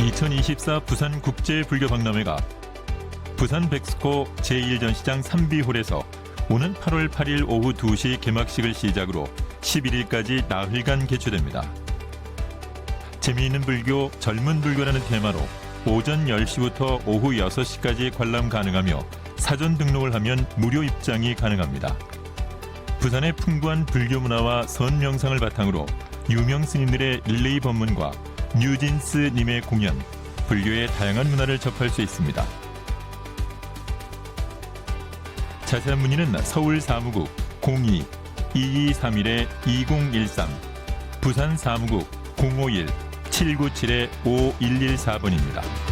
2024 부산 국제 불교 박람회가 부산 백스코 제1전시장 3비홀에서 오는 8월 8일 오후 2시 개막식을 시작으로 11일까지 나흘간 개최됩니다. 재미있는 불교, 젊은 불교라는 테마로 오전 10시부터 오후 6시까지 관람 가능하며 사전 등록을 하면 무료 입장이 가능합니다. 부산의 풍부한 불교 문화와 선 명상을 바탕으로 유명 스님들의 릴레이 법문과 뉴진스 님의 공연, 불교의 다양한 문화를 접할 수 있습니다. 자세한 문의는 서울 사무국 02 2231 2013 부산 사무국 051 797 5114번입니다.